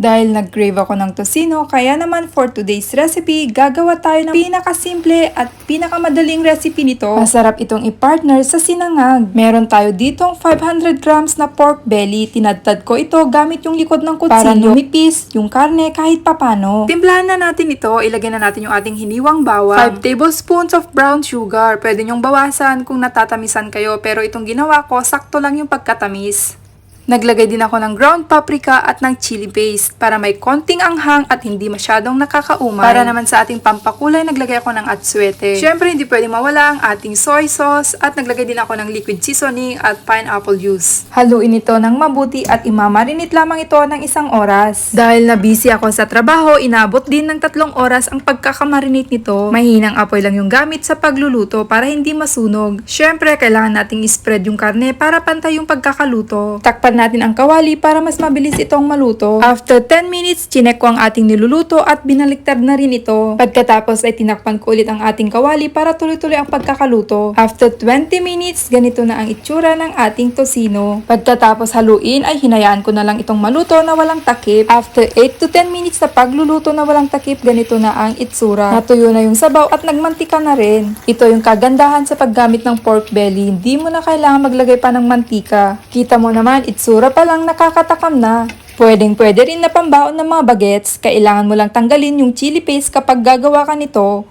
Dahil nag-crave ako ng tosino, kaya naman for today's recipe, gagawa tayo ng pinakasimple at pinakamadaling recipe nito. Masarap itong i-partner sa sinangag. Meron tayo ditong 500 grams na pork belly. Tinadtad ko ito gamit yung likod ng kutsilyo para lumipis yung karne kahit papano. Timplahan na natin ito. Ilagay na natin yung ating hiniwang bawang. 5 tablespoons of brown sugar. Pwede nyong bawasan kung natatamisan kayo pero itong ginawa ko, sakto lang yung pagkatamis. Naglagay din ako ng ground paprika at ng chili paste para may konting anghang at hindi masyadong nakakaumay. Para naman sa ating pampakulay, naglagay ako ng atsuete. Siyempre, hindi pwedeng mawala ang ating soy sauce at naglagay din ako ng liquid seasoning at pineapple juice. Haluin ito ng mabuti at imamarinate lamang ito ng isang oras. Dahil na ako sa trabaho, inabot din ng tatlong oras ang pagkakamarinate nito. Mahinang apoy lang yung gamit sa pagluluto para hindi masunog. Siyempre, kailangan nating spread yung karne para pantay yung pagkakaluto. Takpan natin ang kawali para mas mabilis itong maluto. After 10 minutes, chinek ko ang ating niluluto at binaliktad na rin ito. Pagkatapos ay tinakpan ko ulit ang ating kawali para tuloy-tuloy ang pagkakaluto. After 20 minutes, ganito na ang itsura ng ating tosino. Pagkatapos haluin ay hinayaan ko na lang itong maluto na walang takip. After 8 to 10 minutes na pagluluto na walang takip, ganito na ang itsura. Natuyo na yung sabaw at nagmantika na rin. Ito yung kagandahan sa paggamit ng pork belly. Hindi mo na kailangan maglagay pa ng mantika. Kita mo naman, itsura pa lang nakakatakam na. Pwedeng pwede rin na pambaon ng mga bagets. Kailangan mo lang tanggalin yung chili paste kapag gagawa ka nito.